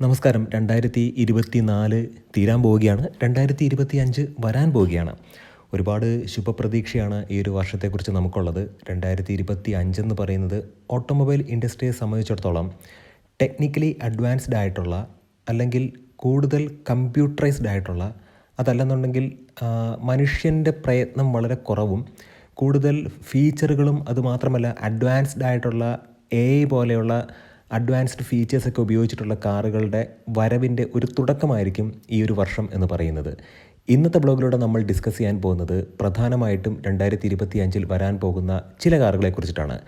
നമസ്കാരം. രണ്ടായിരത്തി ഇരുപത്തി നാല് തീരാൻ പോവുകയാണ്. രണ്ടായിരത്തി ഇരുപത്തി അഞ്ച് വരാൻ പോവുകയാണ്. ഒരുപാട് ശുഭപ്രതീക്ഷയാണ് ഈ ഒരു വർഷത്തെക്കുറിച്ച് നമുക്കുള്ളത്. രണ്ടായിരത്തി ഇരുപത്തി അഞ്ചെന്ന് പറയുന്നത് ഓട്ടോമൊബൈൽ ഇൻഡസ്ട്രിയെ സംബന്ധിച്ചിടത്തോളം ടെക്നിക്കലി അഡ്വാൻസ്ഡ് ആയിട്ടുള്ള അല്ലെങ്കിൽ കൂടുതൽ കമ്പ്യൂട്ടറൈസ്ഡ് ആയിട്ടുള്ള അതല്ലെന്നുണ്ടെങ്കിൽ മനുഷ്യന്റെ പ്രയത്നം വളരെ കുറവും കൂടുതൽ ഫീച്ചറുകളും അതുമാത്രമല്ല അഡ്വാൻസ്ഡ് ആയിട്ടുള്ള എ പോലെയുള്ള അഡ്വാൻസ്ഡ് ഫീച്ചേഴ്സൊക്കെ ഉപയോഗിച്ചിട്ടുള്ള കാറുകളുടെ വരവിന്റെ ഒരു തുടക്കമായിരിക്കും ഈ ഒരു വർഷം എന്ന് പറയുന്നത്. ഇന്നത്തെ ബ്ലോഗിലൂടെ നമ്മൾ ഡിസ്കസ് ചെയ്യാൻ പോകുന്നത് പ്രധാനമായിട്ടും രണ്ടായിരത്തി ഇരുപത്തി അഞ്ചിൽ വരാൻ പോകുന്ന ചില കാറുകളെ കുറിച്ചിട്ടാണ്.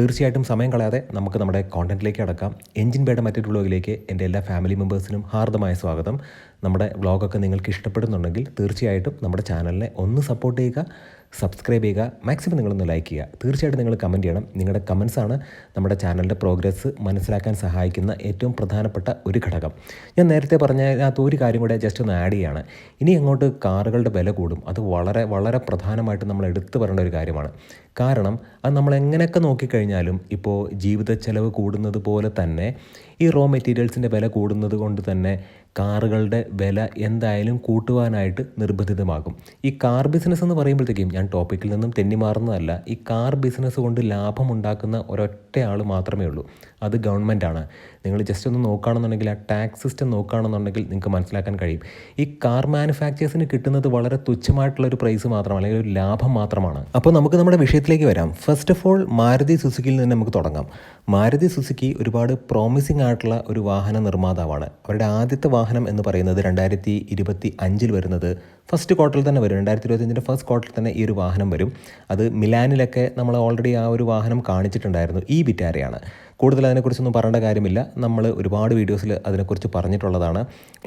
തീർച്ചയായിട്ടും സമയം കളയാതെ നമുക്ക് നമ്മുടെ കോണ്ടന്റിലേക്ക് അടക്കാം. എഞ്ചിൻ ബേഡ് മറ്റൊരു ബ്ലോഗിലേക്ക് എന്റെ എല്ലാ ഫാമിലി മെമ്പേഴ്സിനും ഹാർദമായ സ്വാഗതം. നമ്മുടെ വ്ളോഗൊക്കെ നിങ്ങൾക്ക് ഇഷ്ടപ്പെടുന്നുണ്ടെങ്കിൽ തീർച്ചയായിട്ടും നമ്മുടെ ചാനലിനെ ഒന്ന് സപ്പോർട്ട് ചെയ്യുക. സബ്സ്ക്രൈബ് ചെയ്യുക. മാക്സിമം നിങ്ങളൊന്ന് ലൈക്ക് ചെയ്യുക. തീർച്ചയായിട്ടും നിങ്ങൾ കമന്റ് ചെയ്യണം. നിങ്ങളുടെ കമൻസാണ് നമ്മുടെ ചാനലിന്റെ പ്രോഗ്രസ് മനസ്സിലാക്കാൻ സഹായിക്കുന്ന ഏറ്റവും പ്രധാനപ്പെട്ട ഒരു ഘടകം. ഞാൻ നേരത്തെ പറഞ്ഞ പറഞ്ഞതിനകത്ത് ഒരു കാര്യം കൂടെ ജസ്റ്റ് ഒന്ന് ആഡ് ചെയ്യാണ്. ഇനി അങ്ങോട്ട് കാറുകളുടെ വില കൂടും. അത് വളരെ വളരെ പ്രധാനമായിട്ട് നമ്മൾ എടുത്തു പറയേണ്ട ഒരു കാര്യമാണ്. കാരണം അത് നമ്മൾ എങ്ങനെയൊക്കെ നോക്കിക്കഴിഞ്ഞാലും ഇപ്പോൾ ജീവിത ചെലവ് കൂടുന്നത് പോലെ തന്നെ ഈ റോ മെറ്റീരിയൽസിന്റെ വില കൂടുന്നത് കൊണ്ട് തന്നെ കാറുകളുടെ വില എന്തായാലും കൂട്ടുവാനായിട്ട് നിർബന്ധിതമാകും. ഈ കാർ ബിസിനസ് എന്ന് പറയുമ്പോഴത്തേക്കും ഞാൻ ടോപ്പിക്കിൽ നിന്നും തെന്നി മാറുന്നതല്ല. ഈ കാർ ബിസിനസ് കൊണ്ട് ലാഭമുണ്ടാക്കുന്ന ഒരൊറ്റ ആൾ മാത്രമേ ഉള്ളൂ. അത് ഗവൺമെന്റാണ്. നിങ്ങൾ ജസ്റ്റ് ഒന്ന് നോക്കുകയാണെന്നുണ്ടെങ്കിൽ ആ ടാക്സ് സിസ്റ്റം നോക്കുകയാണെന്നുണ്ടെങ്കിൽ നിങ്ങൾക്ക് മനസ്സിലാക്കാൻ കഴിയും. ഈ കാർ മാനുഫാക്ചേഴ്സിന് കിട്ടുന്നത് വളരെ തുച്ഛമായിട്ടുള്ള ഒരു പ്രൈസ് മാത്രം അല്ലെങ്കിൽ ഒരു ലാഭം മാത്രമാണ്. അപ്പോൾ നമുക്ക് നമ്മുടെ വിഷയത്തിലേക്ക് വരാം. ഫസ്റ്റ് ഓഫ് ഓൾ മാരുതി സുസുക്കിയിൽ നിന്ന് നമുക്ക് തുടങ്ങാം. മാരുതി സുസുക്കി ഒരുപാട് പ്രോമിസിംഗ് ആയിട്ടുള്ള ഒരു വാഹന നിർമ്മാതാവാണ്. അവരുടെ ആദ്യത്തെ വാഹനം എന്ന് പറയുന്നത് രണ്ടായിരത്തി ഇരുപത്തി അഞ്ചിൽ വരുന്നത് ഫസ്റ്റ് ക്വാർട്ടറിൽ തന്നെ വരും. രണ്ടായിരത്തി ഇരുപത്തഞ്ചിന്റെ ഫസ്റ്റ് ക്വാർട്ടറിൽ തന്നെ ഈ ഒരു വാഹനം വരും. അത് മിലാനിലൊക്കെ നമ്മൾ ഓൾറെഡി ആ ഒരു വാഹനം കാണിച്ചിട്ടുണ്ടായിരുന്നു. ഈ വിറ്റാരയാണ്. കൂടുതൽ അതിനെക്കുറിച്ചൊന്നും പറയേണ്ട കാര്യമില്ല. നമ്മൾ ഒരുപാട് വീഡിയോസിൽ അതിനെക്കുറിച്ച് പറഞ്ഞിട്ടുള്ളതാണ്.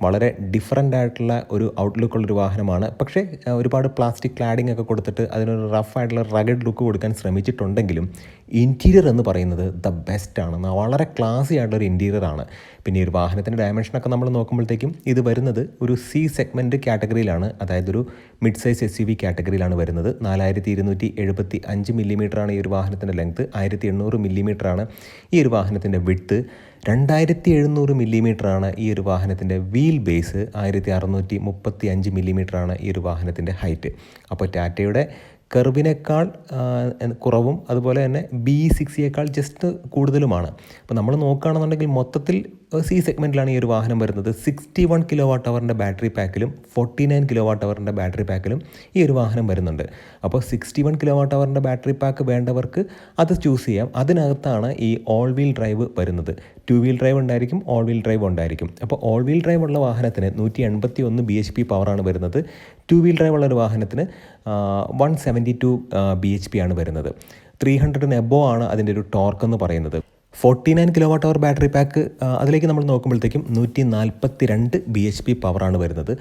വളരെ ഡിഫറന്റ് ആയിട്ടുള്ള ഒരു ഔട്ട്ലുക്കുള്ളൊരു വാഹനമാണ്. പക്ഷേ ഒരുപാട് പ്ലാസ്റ്റിക് ക്ലാഡിംഗ് ഒക്കെ കൊടുത്തിട്ട് അതിനൊരു റഫ് ആയിട്ടുള്ള റഗഡ് ലുക്ക് കൊടുക്കാൻ ശ്രമിച്ചിട്ടുണ്ടെങ്കിലും ഇന്റീരിയർ എന്ന് പറയുന്നത് ദ ബെസ്റ്റ് ആണ്. വളരെ ക്ലാസി ആയിട്ടുള്ളൊരു ഇന്റീരിയർ ആണ്. പിന്നെ ഈ ഒരു വാഹനത്തിന്റെ ഡയമെൻഷനൊക്കെ നമ്മൾ നോക്കുമ്പോഴത്തേക്കും ഇത് വരുന്നത് ഒരു സി സെഗ്മെന്റ് കാറ്റഗറിയിലാണ് അതായത് ഒരു mid size S U V കാറ്റഗറിയിലാണ് വരുന്നത്. നാലായിരത്തി ഇരുന്നൂറ്റി എഴുപത്തി അഞ്ച് മില്ലിമീറ്ററാണ് ഈ ഒരു വാഹനത്തിന്റെ ലെങ്ത് ആയിരത്തി എണ്ണൂറ് മില്ലിമീറ്ററാണ് ഈ ഒരു വാഹനത്തിന്റെ വിട്ത്ത് രണ്ടായിരത്തി എഴുന്നൂറ് മില്ലിമീറ്ററാണ് ഈ ഒരു വാഹനത്തിന്റെ വീൽ ബേസ് ആയിരത്തി അറുന്നൂറ്റി മുപ്പത്തി അഞ്ച് മില്ലിമീറ്ററാണ് ഈ ഒരു വാഹനത്തിന്റെ ഹൈറ്റ് അപ്പോൾ ടാറ്റയുടെ കർവിനേക്കാൾ കുറവും അതുപോലെ തന്നെ ബി സിക്സിയേക്കാൾ ജസ്റ്റ് കൂടുതലുമാണ്. അപ്പോൾ നമ്മൾ നോക്കുകയാണെന്നുണ്ടെങ്കിൽ മൊത്തത്തിൽ സി സെഗ്മെന്റിലാണ് ഈ ഒരു വാഹനം വരുന്നത്. സിക്സ്റ്റി വൺ കിലോ വാട്ട് അവറിന്റെ ബാറ്ററി പാക്കിലും ഫോർട്ടി നയൻ കിലോ വാട്ട് അവറിന്റെ ബാറ്ററി പാക്കിലും ഈ ഒരു വാഹനം വരുന്നുണ്ട്. അപ്പോൾ സിക്സ്റ്റി വൺ കിലോ വാട്ട് അവറിന്റെ ബാറ്ററി പാക്ക് വേണ്ടവർക്ക് അത് ചൂസ് ചെയ്യാം. അതിനകത്താണ് ഈ ഓൾ വീൽ ഡ്രൈവ് വരുന്നത്. ടു വീൽ ഡ്രൈവ് ഉണ്ടായിരിക്കും ഓൾ വീൽ ഡ്രൈവ് ഉണ്ടായിരിക്കും. അപ്പോൾ ഓൾ വീൽ ഡ്രൈവ് ഉള്ള വാഹനത്തിന് നൂറ്റി എൺപത്തി ഒന്ന് ബി എച്ച് പി പവറാണ് വരുന്നത്. ടു വീൽ ഡ്രൈവ് ഉള്ള ഒരു വാഹനത്തിന് one seventy two B H P ആണ് വരുന്നത്. ത്രീ ഹൺഡ്രഡിന് എബോ ആണ് അതിന്റെ ഒരു ടോർക്ക് എന്ന് പറയുന്നത്. Forty nine kilo watt hour battery pack അതിലേക്ക് നമ്മൾ നോക്കുമ്പോഴത്തേക്കും നൂറ്റി നാൽപ്പത്തി രണ്ട് ബി എച്ച് പി പവറാണ് വരുന്നത്.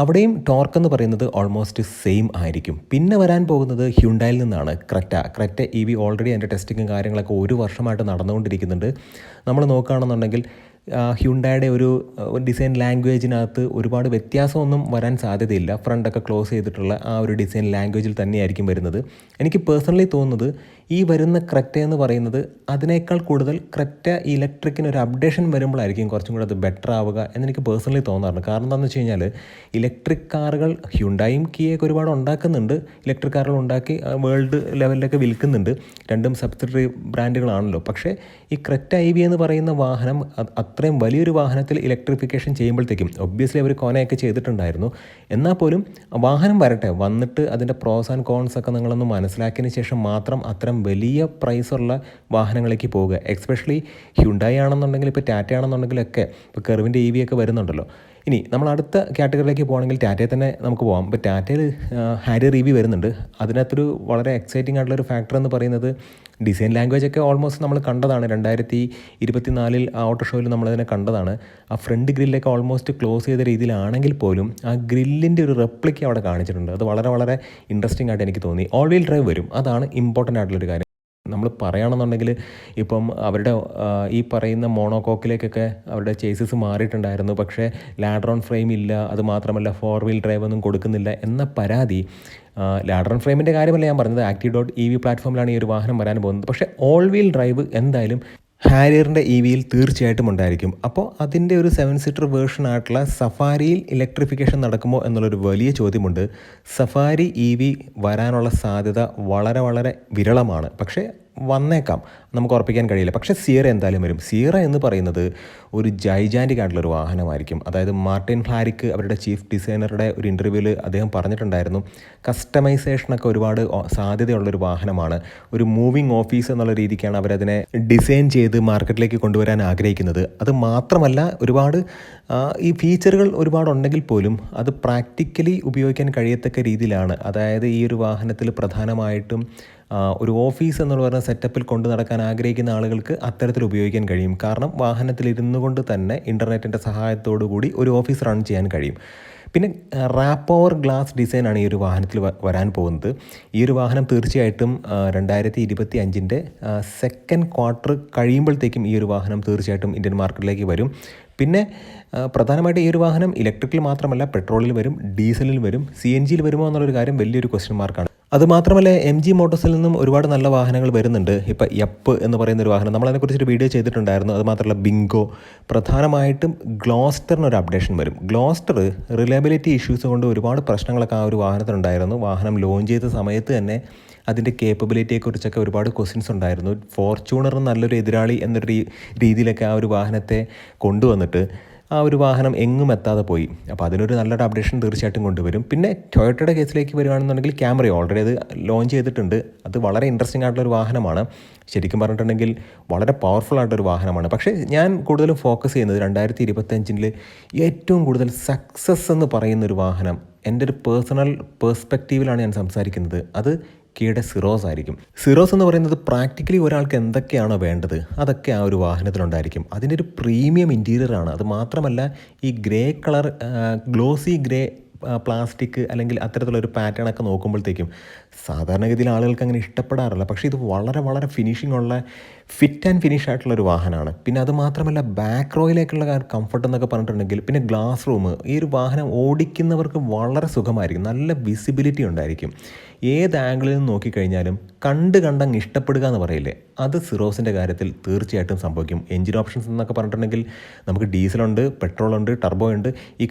അവിടെയും ടോർക്ക് എന്ന് പറയുന്നത് ഓൾമോസ്റ്റ് സെയിം ആയിരിക്കും. പിന്നെ വരാൻ പോകുന്നത് ഹ്യുണ്ടായിൽ നിന്നാണ്. Creta Creta E V already അതിന്റെ ടെസ്റ്റിങ്ങും കാര്യങ്ങളൊക്കെ ഒരു വർഷമായിട്ട് നടന്നുകൊണ്ടിരിക്കുന്നുണ്ട്. നമ്മൾ നോക്കുകയാണെന്നുണ്ടെങ്കിൽ ഹ്യുണ്ടായുടെ ഒരു ഡിസൈൻ ലാംഗ്വേജിനകത്ത് ഒരുപാട് വ്യത്യാസമൊന്നും വരാൻ സാധ്യതയില്ല. ഫ്രണ്ടൊക്കെ ക്ലോസ് ചെയ്തിട്ടുള്ള ആ ഒരു ഡിസൈൻ ലാംഗ്വേജിൽ തന്നെയായിരിക്കും വരുന്നത്. എനിക്ക് പേഴ്സണലി തോന്നുന്നത് ഈ വരുന്ന ക്രെറ്റ എന്ന് പറയുന്നത് അതിനേക്കാൾ കൂടുതൽ ക്രെറ്റ ഇലക്ട്രിക്കിന് ഒരു അപ്ഡേഷൻ വരുമ്പോഴായിരിക്കും കുറച്ചും കൂടെ അത് ബെറ്റർ ആവുക എന്നെനിക്ക് പേഴ്സണലി തോന്നാറുണ്ട്. കാരണം എന്താണെന്ന് വെച്ച് കഴിഞ്ഞാൽ ഇലക്ട്രിക് കാറുകൾ ഹ്യുണ്ടായും കിയൊക്കെ ഒരുപാട് ഉണ്ടാക്കുന്നുണ്ട്. ഇലക്ട്രിക് കാറുകൾ ഉണ്ടാക്കി വേൾഡ് ലെവലിലൊക്കെ വിൽക്കുന്നുണ്ട്. രണ്ടും സബ്സിഡറി ബ്രാൻഡുകളാണല്ലോ പക്ഷേ ഈ ക്രെറ്റ ഐ വി എന്ന് പറയുന്ന വാഹനം അത് അത്രയും വലിയൊരു വാഹനത്തിൽ ഇലക്ട്രിഫിക്കേഷൻ ചെയ്യുമ്പോഴത്തേക്കും ഒബ്വിയസ്ലി അവർ കോനയൊക്കെ ചെയ്തിട്ടുണ്ടായിരുന്നു. എന്നാൽ പോലും വാഹനം വരട്ടെ വന്നിട്ട് അതിന്റെ പ്രോസ് ആൻഡ് കോൺസ് ഒക്കെ നിങ്ങളൊന്ന് മനസ്സിലാക്കിയതിന് ശേഷം മാത്രം അത്തരം വലിയ പ്രൈസുള്ള വാഹനങ്ങളിലേക്ക് പോവുക. എക്സ്പെഷ്യലി ഹ്യുണ്ടായി ആണെന്നുണ്ടെങ്കിൽ ഇപ്പോൾ ടാറ്റ ആണെന്നുണ്ടെങ്കിലൊക്കെ ഇപ്പോൾ കെർവിന്റെ ഇ വി ഒക്കെ വരുന്നുണ്ടല്ലോ. ഇനി നമ്മൾ അടുത്ത കാറ്റഗറിയിലേക്ക് പോകണമെങ്കിൽ ടാറ്റയിൽ തന്നെ നമുക്ക് പോകാം ഇപ്പോൾ ടാറ്റയിൽ ഹാരി റിവ്യൂ വരുന്നുണ്ട്. അതിനകത്തൊരു വളരെ എക്സൈറ്റിംഗ് ആയിട്ടുള്ള ഒരു ഫാക്ടർ എന്ന് പറയുന്നത് ഡിസൈൻ ലാംഗ്വേജ് ഒക്കെ ഓൾമോസ്റ്റ് നമ്മൾ കണ്ടതാണ്. രണ്ടായിരത്തി ഇരുപത്തി നാലിൽ ആ ഓട്ടോ ഷോയിൽ നമ്മളതിനെ കണ്ടതാണ്. ആ ഫ്രണ്ട് ഗ്രില്ലൊക്കെ ഓൾമോസ്റ്റ് ക്ലോസ് ചെയ്ത രീതിയിലാണെങ്കിൽ പോലും ആ ഗ്രില്ലിന്റെ ഒരു റെപ്ലിക്ക അവിടെ കാണിച്ചിട്ടുണ്ട്. അത് വളരെ വളരെ ഇൻട്രസ്റ്റിംഗ് ആയിട്ട് എനിക്ക് തോന്നി. ഓൾ വീൽ ഡ്രൈവ് വരും. അതാണ് ഇമ്പോർട്ടന്റ് ആയിട്ടുള്ളൊരു കാര്യം. നമ്മൾ പറയുകയാണെന്നുണ്ടെങ്കിൽ ഇപ്പം അവരുടെ ഈ പറയുന്ന മോണോകോക്കിലേക്കൊക്കെ അവരുടെ ചേസസ് മാറിയിട്ടുണ്ടായിരുന്നു. പക്ഷേ ലാഡ്രോൺ ഫ്രെയിം ഇല്ല അത് മാത്രമല്ല ഫോർ വീൽ ഡ്രൈവ് ഒന്നും കൊടുക്കുന്നില്ല എന്ന പരാതി ലാഡ്രോൺ ഫ്രെയിമിന്റെ കാര്യമല്ല ഞാൻ പറഞ്ഞത്. ആക്റ്റീവ് ഡോട്ട് ഇ വി പ്ലാറ്റ്ഫോമിലാണ് ഈ ഒരു വാഹനം വരാൻ പോകുന്നത്. പക്ഷേ ഓൾ വീൽ ഡ്രൈവ് എന്തായാലും ഹാരിയറിന്റെ ഇ വിയിൽ തീർച്ചയായിട്ടും ഉണ്ടായിരിക്കും. അപ്പോൾ അതിന്റെ ഒരു സെവൻ സീറ്റർ വേർഷൻ ആയിട്ടുള്ള സഫാരിയിൽ ഇലക്ട്രിഫിക്കേഷൻ നടക്കുമോ എന്നുള്ളൊരു വലിയ ചോദ്യമുണ്ട്. സഫാരി ഇ വി വരാനുള്ള സാധ്യത വളരെ വളരെ വിരളമാണ്. പക്ഷേ വന്നേക്കാം. നമുക്ക് ഉറപ്പിക്കാൻ കഴിയില്ല. പക്ഷേ സിയറ എന്തായാലും വരും. സിയറ എന്ന് പറയുന്നത് ഒരു ജൈജാന്റിക് ആയിട്ടുള്ളൊരു വാഹനമായിരിക്കും. അതായത് മാർട്ടിൻ ഫ്ലാരിക്ക് അവരുടെ ചീഫ് ഡിസൈനറുടെ ഒരു ഇന്റർവ്യൂവിൽ അദ്ദേഹം പറഞ്ഞിട്ടുണ്ടായിരുന്നു. കസ്റ്റമൈസേഷനൊക്കെ ഒരുപാട് സാധ്യതയുള്ളൊരു വാഹനമാണ്. ഒരു മൂവിങ് ഓഫീസ് എന്നുള്ള രീതിക്കാണ് അവരതിനെ ഡിസൈൻ ചെയ്ത് മാർക്കറ്റിലേക്ക് കൊണ്ടുവരാൻ ആഗ്രഹിക്കുന്നത്. അത് മാത്രമല്ല ഒരുപാട് ഈ ഫീച്ചറുകൾ ഒരുപാടുണ്ടെങ്കിൽ പോലും അത് പ്രാക്ടിക്കലി ഉപയോഗിക്കാൻ കഴിയത്തക്ക രീതിയിലാണ്. അതായത് ഈ ഒരു വാഹനത്തിൽ പ്രധാനമായിട്ടും ഒരു ഓഫീസ് എന്നുള്ള പറയുന്ന സെറ്റപ്പിൽ കൊണ്ടു നടക്കാൻ ആഗ്രഹിക്കുന്ന ആളുകൾക്ക് അത്തരത്തിൽ ഉപയോഗിക്കാൻ കഴിയും. കാരണം വാഹനത്തിലിരുന്നു കൊണ്ട് തന്നെ ഇന്റർനെറ്റിന്റെ സഹായത്തോടു കൂടി ഒരു ഓഫീസ് റൺ ചെയ്യാൻ കഴിയും. പിന്നെ റാപ്പ് ഓവർ ഗ്ലാസ് ഡിസൈനാണ് ഈ ഒരു വാഹനത്തിൽ വരാൻ പോകുന്നത്. ഈ ഒരു വാഹനം തീർച്ചയായിട്ടും രണ്ടായിരത്തി ഇരുപത്തി അഞ്ചിന്റെ സെക്കൻഡ് ക്വാർട്ടർ കഴിയുമ്പോഴത്തേക്കും ഈ ഒരു വാഹനം തീർച്ചയായിട്ടും ഇന്ത്യൻ മാർക്കറ്റിലേക്ക് വരും. പിന്നെ പ്രധാനമായിട്ട് ഈ ഒരു വാഹനം ഇലക്ട്രിക്കിൽ മാത്രമല്ല പെട്രോളിൽ വരും ഡീസലിൽ വരും സി എൻ ജിയിൽ വരുമോ എന്നുള്ളൊരു കാര്യം വലിയൊരു ക്വസ്റ്റ്യൻ മാർക്കാണ് അതുമാത്രമല്ല എം ജി മോട്ടോഴ്സിൽ നിന്നും ഒരുപാട് നല്ല വാഹനങ്ങൾ വരുന്നുണ്ട്. ഇപ്പോൾ യപ്പ് എന്ന് പറയുന്ന ഒരു വാഹനം നമ്മൾ അതിനെക്കുറിച്ചൊരു വീഡിയോ ചെയ്തിട്ടുണ്ടായിരുന്നു. അതുമാത്രമല്ല ബിങ്കോ പ്രധാനമായിട്ടും ഗ്ലോസ്റ്ററിന് ഒരു അപ്ഡേഷൻ വരും. ഗ്ലോസ്റ്റർ റിലയബിലിറ്റി ഇഷ്യൂസ് കൊണ്ട് ഒരുപാട് പ്രശ്നങ്ങളൊക്കെ ആ ഒരു വാഹനത്തിനുണ്ടായിരുന്നു. വാഹനം ലോഞ്ച് ചെയ്ത സമയത്ത് തന്നെ അതിന്റെ കേപ്പബിലിറ്റിയെക്കുറിച്ചൊക്കെ ഒരുപാട് ക്വസ്റ്റ്യൻസ് ഉണ്ടായിരുന്നു. ഫോർച്യൂണർ നല്ലൊരു എതിരാളി എന്നൊരു രീതിയിലൊക്കെ ആ ഒരു വാഹനത്തെ കൊണ്ടുവന്നിട്ട് ആ ഒരു വാഹനം എങ്ങും എത്താതെ പോയി. അപ്പോൾ അതിനൊരു നല്ലൊരു അപ്ഡേഷൻ തീർച്ചയായിട്ടും കൊണ്ടുവരും. പിന്നെ ടൊയോട്ടയുടെ കേസിലേക്ക് വരികയാണെന്നുണ്ടെങ്കിൽ ക്യാമറ ഓൾറെഡി അത് ലോഞ്ച് ചെയ്തിട്ടുണ്ട്. അത് വളരെ ഇൻട്രസ്റ്റിംഗ് ആയിട്ടുള്ളൊരു വാഹനമാണ്. ശരിക്കും പറഞ്ഞിട്ടുണ്ടെങ്കിൽ വളരെ പവർഫുൾ ആയിട്ടൊരു വാഹനമാണ്. പക്ഷേ ഞാൻ കൂടുതലും ഫോക്കസ് ചെയ്യുന്നത് രണ്ടായിരത്തി ഇരുപത്തഞ്ചിൽ ഏറ്റവും കൂടുതൽ സക്സസ് എന്ന് പറയുന്ന ഒരു വാഹനം എന്റെ ഒരു പേഴ്സണൽ പേഴ്സ്പെക്റ്റീവിലാണ് ഞാൻ സംസാരിക്കുന്നത്. അത് കിയുടെ സിറോസ് ആയിരിക്കും. സിറോസ് എന്ന് പറയുന്നത് പ്രാക്ടിക്കലി ഒരാൾക്ക് എന്തൊക്കെയാണോ വേണ്ടത് അതൊക്കെ ആ ഒരു വാഹനത്തിലുണ്ടായിരിക്കും. അതിന്റെ ഒരു പ്രീമിയം ഇന്റീരിയർ ആണ് അത് മാത്രമല്ല ഈ grey colour glossy grey plastic അല്ലെങ്കിൽ അത്തരത്തിലൊരു പാറ്റേൺ ഒക്കെ നോക്കുമ്പോഴത്തേക്കും സാധാരണഗതിയിൽ ആളുകൾക്ക് അങ്ങനെ ഇഷ്ടപ്പെടാറില്ല. പക്ഷേ ഇത് വളരെ വളരെ ഫിനിഷിംഗ് ഉള്ള ഫിറ്റ് ആൻഡ് ഫിനിഷ് ആയിട്ടുള്ള ഒരു വാഹനമാണ്. പിന്നെ അത് മാത്രമല്ല ബാക്ക് റോയിലേക്കുള്ള കംഫർട്ട് എന്നൊക്കെ പറഞ്ഞിട്ടുണ്ടെങ്കിൽ പിന്നെ ഗ്ലാസ് റൂം ഈ ഒരു വാഹനം ഓടിക്കുന്നവർക്ക് വളരെ സുഖമായിരിക്കും. നല്ല വിസിബിലിറ്റി ഉണ്ടായിരിക്കും. ഏത് ആംഗിളിൽ നിന്ന് നോക്കിക്കഴിഞ്ഞാലും കണ്ട് കണ്ടങ്ങ് ഇഷ്ടപ്പെടുക എന്ന് പറയില്ലേ? അത് സിറോസിന്റെ കാര്യത്തിൽ തീർച്ചയായിട്ടും സംഭവിക്കും. എഞ്ചിൻ ഓപ്ഷൻസ് എന്നൊക്കെ പറഞ്ഞിട്ടുണ്ടെങ്കിൽ നമുക്ക് ഡീസലുണ്ട് പെട്രോളുണ്ട് ടർബോ ഉണ്ട് ഈ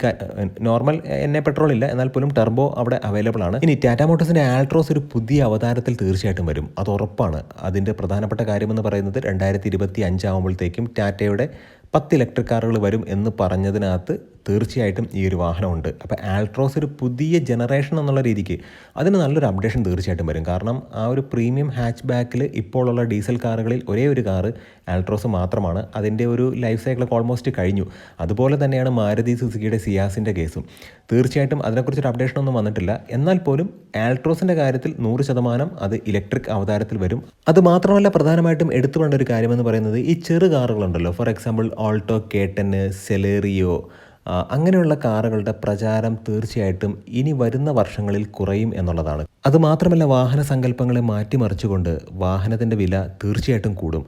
നോർമൽ എന്നെ പെട്രോൾ ഇല്ല. എന്നാൽ പോലും ടെർബോ അവിടെ അവൈലബിൾ ആണ്. ഇനി ടാറ്റ മോട്ടോഴ്സിന്റെ ആൾട്രോസ് ഒരു പുതിയ അവതാരത്തിൽ തീർച്ചയായിട്ടും വരും. അത് ഉറപ്പാണ്. അതിന്റെ പ്രധാനപ്പെട്ട കാര്യമെന്ന് പറയുന്നത് രണ്ടായിരത്തി ഇരുപത്തി അഞ്ചാവുമ്പോഴത്തേക്കും ടാറ്റയുടെ പത്ത് ഇലക്ട്രിക് കാറുകൾ വരും എന്ന് പറഞ്ഞതിനകത്ത് തീർച്ചയായിട്ടും ഈ ഒരു വാഹനമുണ്ട്. അപ്പോൾ ആൾട്രോസ് ഒരു പുതിയ ജനറേഷൻ എന്നുള്ള രീതിക്ക് അതിന് നല്ലൊരു അപ്ഡേഷൻ തീർച്ചയായിട്ടും വരും. കാരണം ആ ഒരു പ്രീമിയം ഹാച്ച് ബാക്കിൽ ഇപ്പോഴുള്ള ഡീസൽ കാറുകളിൽ ഒരേ ഒരു കാറ് ആൾട്രോസ് മാത്രമാണ്. അതിന്റെ ഒരു ലൈഫ് സൈക്കിളൊക്കെ ഓൾമോസ്റ്റ് കഴിഞ്ഞു. അതുപോലെ തന്നെയാണ് മാരുതി സുസുക്കിയുടെ സിയാസിന്റെ കേസും. തീർച്ചയായിട്ടും അതിനെക്കുറിച്ചൊരു അപ്ഡേഷൻ ഒന്നും വന്നിട്ടില്ല. എന്നാൽ പോലും ആൾട്രോസിന്റെ കാര്യത്തിൽ നൂറ് ശതമാനം അത് ഇലക്ട്രിക് അവതാരത്തിൽ വരും. അത് മാത്രമല്ല പ്രധാനമായിട്ടും എടുത്തു വേണ്ട ഒരു കാര്യമെന്ന് പറയുന്നത് ഈ ചെറു കാറുകളുണ്ടല്ലോ ഫോർ എക്സാമ്പിൾ ഓൾട്ടോ കേട്ടന് സെലേറിയോ അങ്ങനെയുള്ള കാറുകളുടെ പ്രചാരം തീർച്ചയായിട്ടും ഇനി വരുന്ന വർഷങ്ങളിൽ കുറയും എന്നുള്ളതാണ്. അതുമാത്രമല്ല വാഹന സങ്കല്പങ്ങളെ മാറ്റിമറിച്ചുകൊണ്ട് വാഹനത്തിന്റെ വില തീർച്ചയായിട്ടും കൂടും.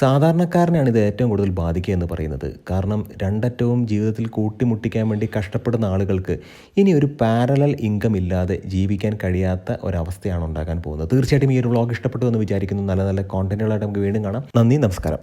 സാധാരണക്കാരനാണ് ഇത് ഏറ്റവും കൂടുതൽ ബാധിക്കുക എന്ന് പറയുന്നത്. കാരണം രണ്ടറ്റവും ജീവിതത്തിൽ കൂട്ടിമുട്ടിക്കാൻ വേണ്ടി കഷ്ടപ്പെടുന്ന ആളുകൾക്ക് ഇനി ഒരു പാരലൽ ഇൻകം ഇല്ലാതെ ജീവിക്കാൻ കഴിയാത്ത ഒരവസ്ഥയാണ് ഉണ്ടാകാൻ പോകുന്നത്. തീർച്ചയായിട്ടും ഈ ഒരു വ്ളോഗ് ഇഷ്ടപ്പെട്ടു എന്ന് വിചാരിക്കുന്നു. നല്ല നല്ല കോണ്ടന്റുകളായിട്ട് നമുക്ക് വീണ്ടും കാണാം. നന്ദി നമസ്കാരം.